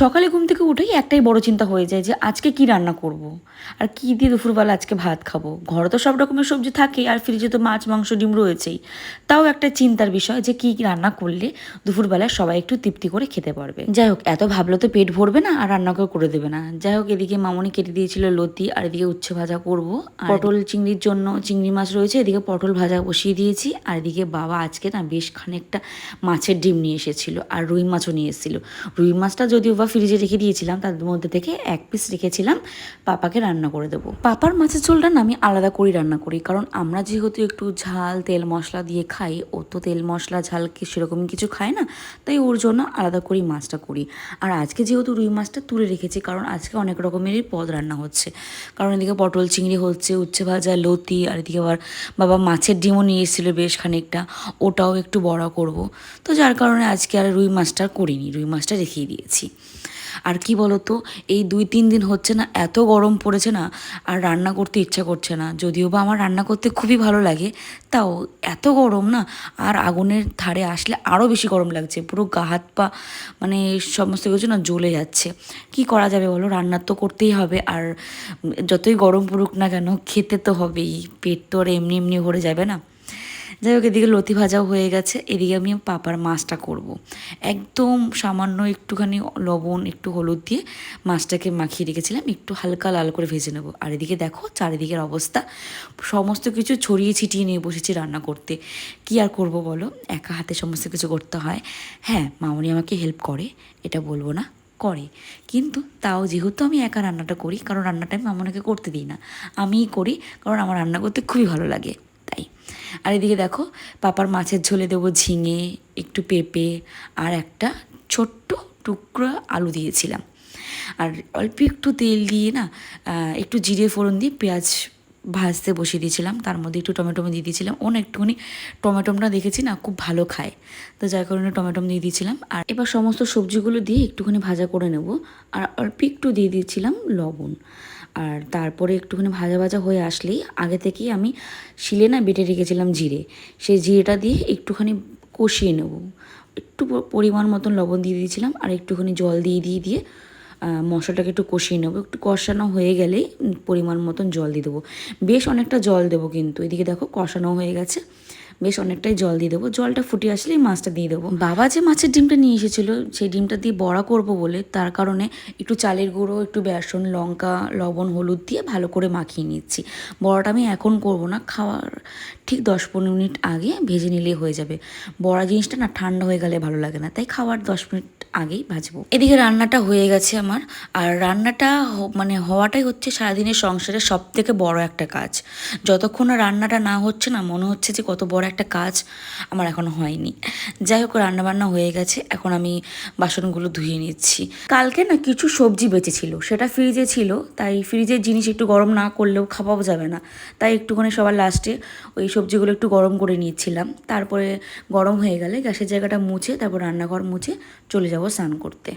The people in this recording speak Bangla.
সকালে ঘুম থেকে উঠেই একটাই বড় চিন্তা হয়ে যায় যে আজকে কি রান্না করব। আর কি দিয়ে দুপুরবেলা আজকে ভাত খাব? ঘরে তো সব রকমের সবজি থাকে আর ফ্রিজে তো মাছ, মাংস, ডিম রয়েছেই। তাও একটা চিন্তার বিষয় যে কি রান্না করলে দুপুরবেলা সবাই একটু তৃপ্তি করে খেতে পারবে। যাই হোক, এত ভাবলে তো পেট ভরবে না আর রান্না করে দেবে না। যাই হোক, এদিকে মামনি কেটে দিয়েছিল লতি আর এদিকে উচ্ছে ভাজা করব। পটল চিংড়ির জন্য চিংড়ি মাছ রয়েছে, এদিকে পটল ভাজা বসিয়ে দিয়েছি। আর এদিকে বাবা আজকে না বেশ খানিকটা মাছের ডিম নিয়ে এসেছিল আর রুই মাছও নিয়ে এসেছিল। রুই মাছটা যদিও বা ফ্রিজে রেখে দিয়েছিলাম, তার মধ্যে থেকে এক পিস রেখেছিলাম, পাপাকে রান্না করে দেবো। পাপার মাছের ঝোলটা না আমি আলাদা করেই রান্না করি, কারণ আমরা যেহেতু একটু ঝাল, তেল মশলা দিয়ে খাই, ও তো তেল মশলা, ঝাল কি সেরকম কিছু খায় না, তাই ওর জন্য আলাদা করেই মাছটা করি। আর আজকে যেহেতু রুই মাছটা তুলে রেখেছি, কারণ আজকে অনেক রকমেরই পদ রান্না হচ্ছে। কারণ এদিকে পটল চিংড়ি হচ্ছে, উচ্ছে ভাজা, লতি, আর এদিকে আবার বাবা মাছের ডিমও নিয়ে এসেছিল বেশ খানিকটা, ওটাও একটু বড়া করব। তো যার কারণে আজকে আর রুই মাছটা করিনি, রুই মাছটা রেখেই দিয়েছি। আর কি বলতো, এই দুই তিন দিন হচ্ছে না, এত গরম পড়েছে না, আর রান্না করতে ইচ্ছা করছে না। যদিও বা আমার রান্না করতে খুবই ভালো লাগে, তাও এত গরম না, আর আগুনের ধারে আসলে আরও বেশি গরম লাগছে, পুরো গা হাত পা মানে সমস্ত কিছু না জ্বলে যাচ্ছে। কি করা যাবে বলো রান্না তো করতেই হবে, আর যতই গরম পড়ুক না কেন, খেতে তো হবেই, পেট তো আর এমনি এমনি ভরে যাবে না। যাই হোক, এদিকে লতি ভাজাও হয়ে গেছে। এদিকে আমি পাপার মাছটা করব। একদম সামান্য একটুখানি লবণ, একটু হলুদ দিয়ে মাছটাকে মাখিয়ে রেখেছিলাম। একটু হালকা লাল করে ভেজে নেব। আর এদিকে দেখো, চারিদিকের অবস্থা। সমস্ত কিছু ছড়িয়ে ছিটিয়ে নিয়ে বসেছি রান্না করতে। কি আর করব বলো? একা হাতে সমস্ত কিছু করতে হয়। হ্যাঁ মামনি আমাকে হেল্প করে, এটা বলব না, করে। কিন্তু তাও যেহেতু আমি একা রান্নাটা করি, কারণ রান্নাটা আমি মামনাকে করতে দিই না। আমিই করি, কারণ আমার রান্না করতে খুবই ভালো লাগে। আর এদিকে দেখো, পাপার মাছের ঝোলে দেবো ঝিঙে, একটু পেঁপে আর একটা ছোট্ট টুকরো আলু দিয়েছিলাম। আর অল্প একটু তেল দিয়ে না একটু জিরে ফোড়ন দিয়ে পেঁয়াজ ভাজতে বসিয়ে দিয়েছিলাম। তার মধ্যে একটু টমেটো দিয়ে দিয়েছিলাম। ওন একটুখানি টমেটোমটা দেখেছি না, খুব ভালো খায়। তো যার কারণে টমেটো দিয়ে দিয়েছিলাম। আর এবার সমস্ত সবজিগুলো দিয়ে একটুখানি ভাজা করে নেব। আর অল্প একটু দিয়ে দিয়েছিলাম লবণ। আর তারপরে একটুখানি ভাজা ভাজা হয়ে আসলেই আগে থেকেই আমি শিলে না বেটে রেখেছিলাম জিরে। সেই জিরেটা দিয়ে একটুখানি কষিয়ে নেব। একটু পরিমাণ মতন লবণ দিয়ে দিয়েছিলাম। আর একটুখানি জল দিয়ে দিয়ে দিয়ে মশলাটাকে একটু কষিয়ে নেব। একটু কষানো হয়ে গেলেই পরিমাণ মতন জল দিয়ে দেবো। বেশ অনেকটা জল দেবো কিন্তু। এদিকে দেখো কষানো হয়ে গেছে। বেশ অনেকটাই জল দিয়ে দেবো। জলটা ফুটিয়ে আসলেই মাছটা দিয়ে দেবো। বাবা যে মাছের ডিমটা নিয়ে এসেছিল, সেই ডিমটা দিয়ে বড়া করব বলে তার কারণে একটু চালের গুঁড়ো, একটু বেসন, লঙ্কা, লবণ, হলুদ দিয়ে ভালো করে মাখিয়ে নিচ্ছি। বড়াটা আমি এখন করব না। খাওয়ার ঠিক দশ পনেরো মিনিট আগে ভেজে নিলেই হয়ে যাবে। বড়া জিনিসটা না ঠান্ডা হয়ে গেলে ভালো লাগে না। তাই খাওয়ার দশ মিনিট আগেই ভাজবো। এদিকে রান্নাটা হয়ে গেছে আমার। আর রান্নাটা মানে হওয়াটাই হচ্ছে সারাদিনের সংসারের সব থেকে বড় একটা কাজ। যতক্ষণ রান্নাটা না হচ্ছে না, মনে হচ্ছে যে কত বড় একটা কাজ আমার এখনও হয়নি। যাই হোক, রান্নাবান্না হয়ে গেছে। এখন আমি বাসনগুলো ধুয়ে নিচ্ছি। কালকে না কিছু সবজি বেঁচেছিল, সেটা ফ্রিজে ছিল। তাই ফ্রিজের জিনিস একটু গরম না করলেও খাওয়াও যাবে না। তাই একটুখানি সবার লাস্টে ওই সবজিগুলো একটু গরম করে নিচ্ছিলাম তারপরে গরম হয়ে গেলে গ্যাসের জায়গাটা মুছে, তারপর রান্নাঘর মুছে চলে যাব স্নান করতে।